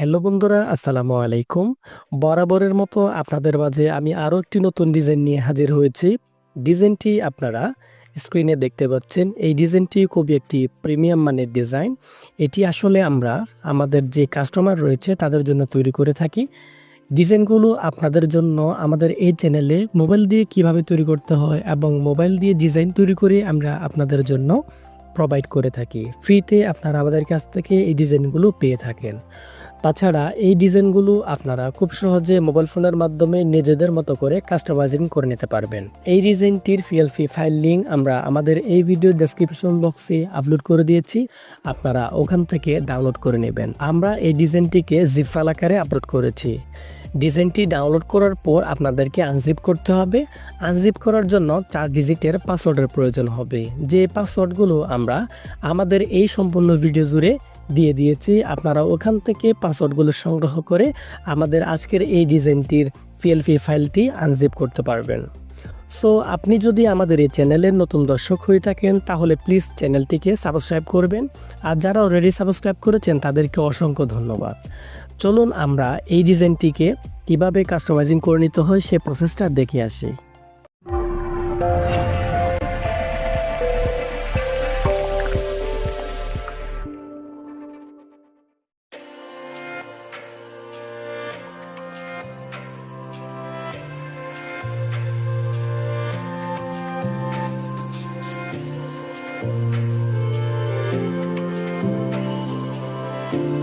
Hello বন্ধুরা, আসসালামু আলাইকুম। বরাবরের মতো আপনাদের মাঝে আমি আরও একটি নতুন ডিজাইন নিয়ে হাজির হয়েছি। ডিজাইনটি আপনারা স্ক্রিনে দেখতে পাচ্ছেন। এই ডিজাইনটি খুবই একটি প্রিমিয়াম মানের ডিজাইন। এটি আসলে আমরা, আমাদের যে কাস্টমার রয়েছে তাদের জন্য তৈরি করে থাকি। ডিজাইনগুলো আপনাদের জন্য আমাদের এই চ্যানেলে মোবাইল দিয়ে কীভাবে তৈরি করতে হয় এবং মোবাইল দিয়ে ডিজাইন তৈরি করে আমরা আপনাদের জন্য প্রোভাইড করে থাকি। ফ্রিতে আপনারা আমাদের কাছ থেকে এই ডিজাইনগুলো পেয়ে থাকেন। তাছাড়া এই ডিজাইনগুলো আপনারা খুব সহজে মোবাইল ফোনের মাধ্যমে নিজেদের মতো করে কাস্টমাইজিং করে নিতে পারবেন। এই ডিজাইনটির পিএলপি ফাইল লিঙ্ক আমরা আমাদের এই ভিডিও ডেসক্রিপশন বক্সে আপলোড করে দিয়েছি। আপনারা ওখান থেকে ডাউনলোড করে নেবেন। আমরা এই ডিজাইনটিকে জিপ ফাইল আকারে আপলোড করেছি। ডিজাইনটি ডাউনলোড করার পর আপনাদেরকে আনজিপ করতে হবে। আনজিপ করার জন্য চার ডিজিটের পাসওয়ার্ডের প্রয়োজন হবে। যে পাসওয়ার্ডগুলো আমরা আমাদের এই সম্পূর্ণ ভিডিও জুড়ে দিয়ে দিয়েছি। আপনারা ওখান থেকে পাসওয়ার্ডগুলো সংগ্রহ করে আমাদের আজকের এই ডিজাইনটির পিএলপি ফাইলটি আনজিপ করতে পারবেন। সো আপনি যদি আমাদের এই চ্যানেলের নতুন দর্শক হয়ে থাকেন, তাহলে প্লিজ চ্যানেলটিকে সাবস্ক্রাইব করবেন। আর যারা অলরেডি সাবস্ক্রাইব করেছেন, তাদেরকে অসংখ্য ধন্যবাদ। চলুন আমরা এই ডিজাইনটিকে কীভাবে কাস্টমাইজিং করে নিতে হয় সে প্রসেসটা দেখে আসি। Bye.